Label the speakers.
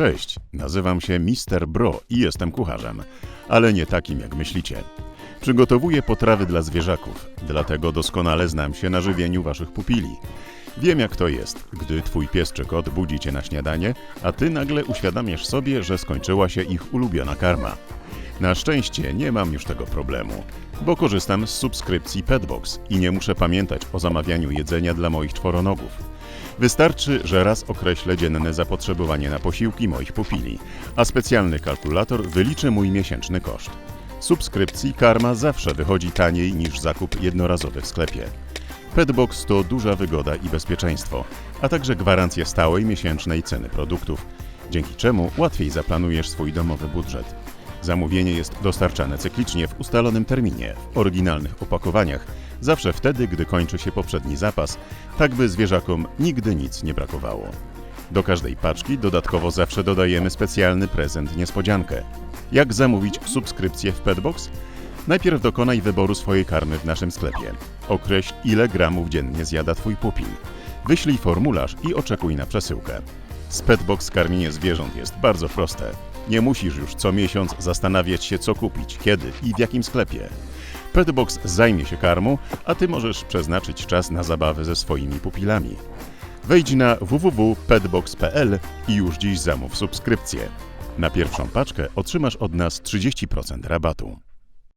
Speaker 1: Cześć, nazywam się Mister Bro i jestem kucharzem, ale nie takim jak myślicie. Przygotowuję potrawy dla zwierzaków, dlatego doskonale znam się na żywieniu waszych pupili. Wiem jak to jest, gdy twój pies czy kot budzi cię na śniadanie, a ty nagle uświadamiasz sobie, że skończyła się ich ulubiona karma. Na szczęście nie mam już tego problemu, bo korzystam z subskrypcji Petbox i nie muszę pamiętać o zamawianiu jedzenia dla moich czworonogów. Wystarczy, że raz określę dzienne zapotrzebowanie na posiłki moich pupili, a specjalny kalkulator wyliczy mój miesięczny koszt. Subskrypcji karma zawsze wychodzi taniej niż zakup jednorazowy w sklepie. Petbox to duża wygoda i bezpieczeństwo, a także gwarancja stałej miesięcznej ceny produktów, dzięki czemu łatwiej zaplanujesz swój domowy budżet. Zamówienie jest dostarczane cyklicznie w ustalonym terminie, w oryginalnych opakowaniach, zawsze wtedy, gdy kończy się poprzedni zapas, tak by zwierzakom nigdy nic nie brakowało. Do każdej paczki dodatkowo zawsze dodajemy specjalny prezent niespodziankę. Jak zamówić subskrypcję w Petbox? Najpierw dokonaj wyboru swojej karmy w naszym sklepie. Określ ile gramów dziennie zjada Twój pupil. Wyślij formularz i oczekuj na przesyłkę. Z Petbox karmienie zwierząt jest bardzo proste. Nie musisz już co miesiąc zastanawiać się co kupić, kiedy i w jakim sklepie. Petbox zajmie się karmą, a Ty możesz przeznaczyć czas na zabawę ze swoimi pupilami. Wejdź na www.petbox.pl i już dziś zamów subskrypcję. Na pierwszą paczkę otrzymasz od nas 30% rabatu.